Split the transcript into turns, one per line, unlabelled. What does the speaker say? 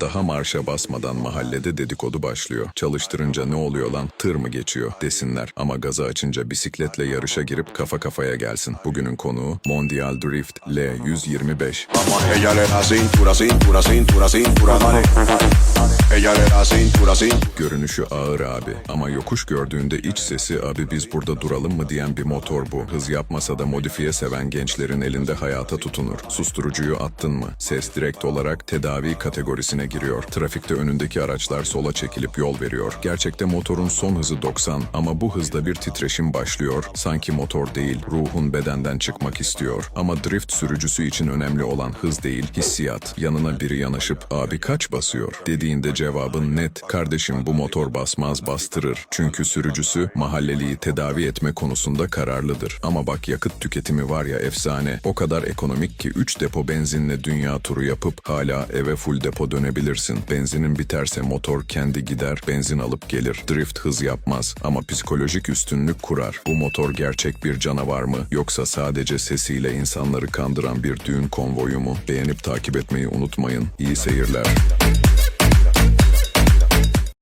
Daha marşa basmadan mahallede dedikodu başlıyor. Çalıştırınca ne oluyor lan tır mı geçiyor desinler. Ama gazı açınca bisikletle yarışa girip kafa kafaya gelsin. Bugünün konuğu Mondial Drift L125.
Vamos, ella le da cintura, cintura, cintura, cintura, dale. Ella le da cintura, cintura.
Görünüşü ağır abi ama yokuş gördüğünde iç sesi abi biz burada duralım mı diyen bir motor bu. Hız yapmasa da modifiye seven gençlerin elinde hayata tutunur. Susturucuyu attın mı? Ses direkt olarak tedavi kategorisine giriyor. Trafikte önündeki araçlar sola çekilip yol veriyor. Gerçekte motorun son hızı 90 ama bu hızda bir titreşim başlıyor. Sanki motor değil, ruhun bedenden çıkmak istiyor. Ama drift sürücüsü için önemli olan hız değil, hissiyat. Yanına biri yanaşıp abi kaç basıyor dediğinde cevabın net. Kardeşim bu motor basmaz bastırır. Çünkü sürücüsü mahalleliyi tedavi etme konusunda kararlıdır. Ama bak yakıt tüketimi var ya efsane. O kadar ekonomik ki 3 depo benzinle dünya turu yapıp hala eve full depo dönebilirsin. Benzinin biterse motor kendi gider, benzin alıp gelir. Drift hız yapmaz ama psikolojik üstünlük kurar. Bu motor gerçek bir canavar mı yoksa sadece sesiyle insanları kandıran bir düğün konvoyu mu? Beğenip takip etmeyi unutmayın. İyi seyirler.